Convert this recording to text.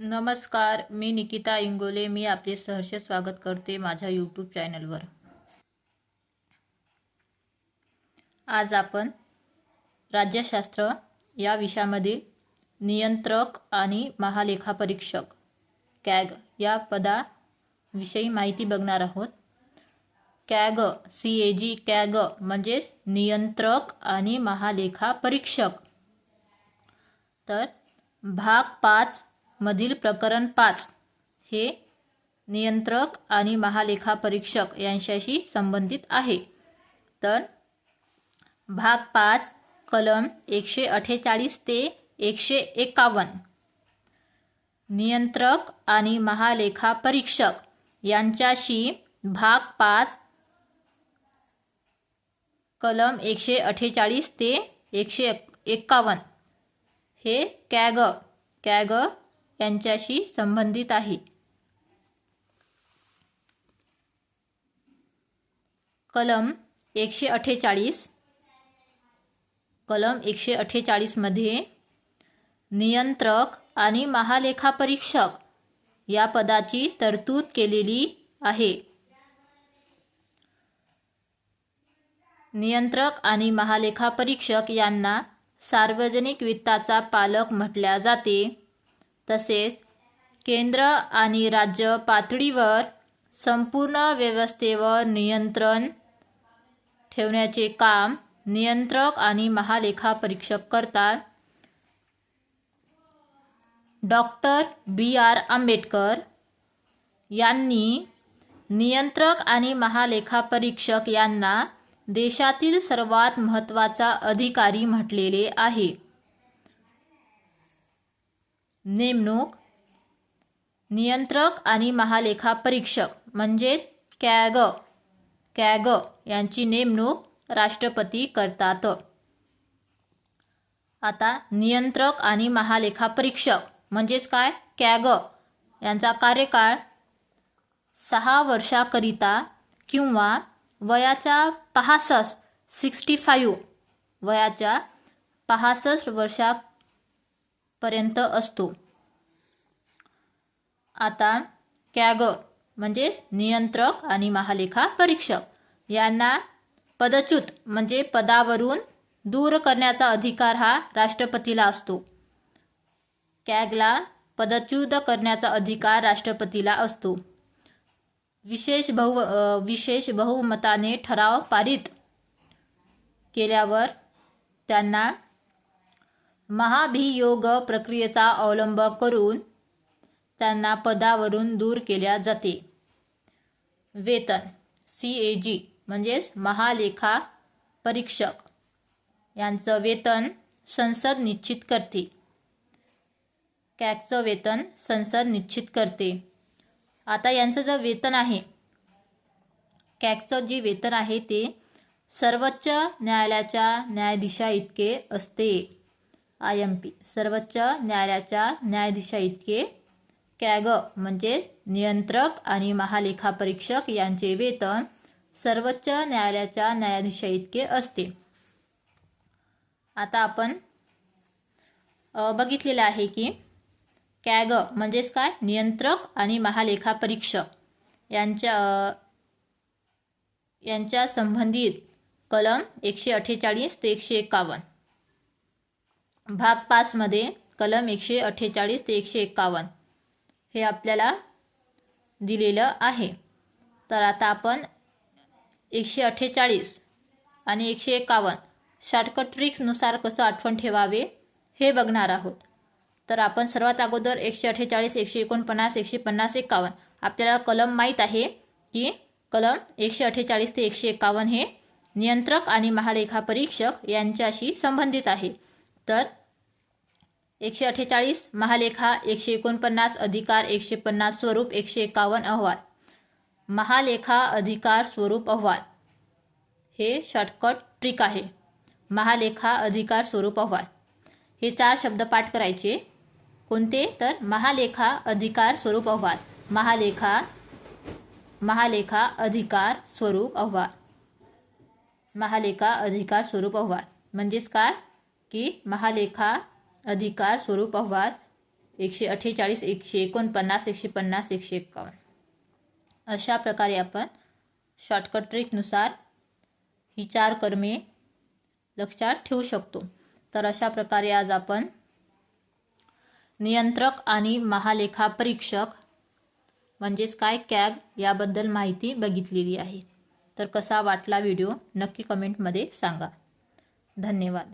नमस्कार मी निकिता इंगोले. मी आपले सहर्ष स्वागत करते माझ्या यूट्यूब चॅनलवर आज आपण राज्यशास्त्र या विषयामधील नियंत्रक आणि महालेखापरीक्षक कॅग या पदाविषयी माहिती बघणार आहोत. CAG C A G CAG म्हणजेच नियंत्रक आणि महालेखापरीक्षक. तर भाग पाच मधील प्रकरण पाच. हे नियंत्रक आणि महालेखापरीक्षक यांच्याशी संबंधित आहे. तर भाग पाच कलम एकशे अठ्ठेचाळीस ते एकशे एकावन्न. नियंत्रक आणि महालेखापरीक्षक यांच्याशी भाग पाच कलम एकशे अठ्ठेचाळीस ते एकशे एक्कावन्न हे कॅग कॅग यांच्याशी संबंधित आहे. कलम एकशे अठ्ठेचाळीस. कलम एकशे अठ्ठेचाळीसमध्ये नियंत्रक आणि महालेखापरीक्षक या पदाची तरतूद केलेली आहे. नियंत्रक आणि महालेखापरीक्षक यांना सार्वजनिक वित्ताचा पालक म्हटल्या जाते. तसेच केंद्र आणि राज्य पातळीवर संपूर्ण व्यवस्थेवर नियंत्रण ठेवण्याचे काम नियंत्रक आणि महालेखापरीक्षक करतात. डॉक्टर बी आर आंबेडकर यांनी नियंत्रक आणि महालेखापरीक्षक यांना देशातील सर्वात महत्त्वाचा अधिकारी म्हटलेले आहे. नेमणूक नियंत्रक आणि महालेखापरीक्षक म्हणजेच कॅग कॅग यांची नेमणूक राष्ट्रपती करतात. आता नियंत्रक आणि महालेखापरीक्षक म्हणजेच काय? कॅग यांचा कार्यकाळ सहा वर्षाकरिता किंवा वयाच्या पासष्ट सिक्स्टी फाईव्ह वयाच्या पासष्ट पर्यंत असतो. आता कॅग म्हणजेच नियंत्रक आणि महालेखा परीक्षक यांना पदच्युत म्हणजे पदावरून दूर करण्याचा अधिकार हा राष्ट्रपतीला असतो. कॅगला पदच्युत करण्याचा अधिकार राष्ट्रपतीला असतो. विशेष बहु विशेष बहुमताने ठराव पारित केल्यावर त्यांना महाभियोग प्रक्रियेचा अवलंब करून त्यांना पदावरून दूर केल्या जाते. वेतन सी ए जी म्हणजेच महालेखा परीक्षक. यांचं वेतन संसद निश्चित करते. कॅगचं वेतन संसद निश्चित करते. आता यांचं जे वेतन आहे कॅगचं जे वेतन आहे ते सर्वोच्च न्यायालयाच्या न्यायाधीशा इतके असते. I M P. सर्वोच्च न्यायालयाच्या न्यायाधीशा इतके कॅग म्हणजे नियंत्रक आणि महालेखापरीक्षक यांचे वेतन सर्वोच्च न्यायालयाच्या न्यायाधीशा इतके असते. आता आपण बघितलेलं आहे की कॅग म्हणजेच काय? नियंत्रक आणि महालेखापरीक्षक यांच्या यांच्या संबंधित कलम एकशे अठ्ठेचाळीस ते एकशे एक्कावन्न भाग पाचमध्ये कलम एकशे अठ्ठेचाळीस ते एकशे एकावन्न हे आपल्याला दिलेलं आहे. तर आता आपण एकशे अठ्ठेचाळीस आणि एकशे एकावन्न शॉर्टकट ट्रिक्सनुसार कसं आठवण ठेवावे हे बघणार आहोत. तर आपण सर्वात अगोदर एकशे अठ्ठेचाळीस एकशे एकोणपन्नास एकशे पन्नास एकावन्न आपल्याला कलम माहीत आहे की कलम एकशे अठ्ठेचाळीस ते एकशे एक्कावन्न हे नियंत्रक आणि महालेखापरीक्षक यांच्याशी संबंधित आहे. तर एकशे अठ्ठेचाळीस महालेखा एकशे एकोणपन्नास अधिकार एकशे पन्नास स्वरूप एकशे एकावन्न अहवाल. महालेखा अधिकार स्वरूप अहवाल. हे शॉर्टकट ट्रिक आहे. महालेखा अधिकार स्वरूप अहवाल. हे चार शब्द पाठ करायचे. कोणते? तर महालेखा अधिकार स्वरूप अहवाल. महालेखा महालेखा अधिकार स्वरूप अहवाल. महालेखा अधिकार स्वरूप अहवाल. म्हणजेच काय? की महालेखा अधिकार स्वरूप अहवाल एकशे अठ्ठेचाळीस एकशे एकोणपन्नास एकशे पन्नास एकशे एक्कावन्न अशा प्रकारे आपण शॉर्टकट ट्रिकनुसार ही चार कर्मे लक्षात ठेवू शकतो. तर अशा प्रकारे आज आपण नियंत्रक आणि महालेखा परीक्षक म्हणजेच काय कॅग याबद्दल माहिती बघितलेली आहे. तर कसा वाटला व्हिडिओ नक्की कमेंटमध्ये सांगा. धन्यवाद.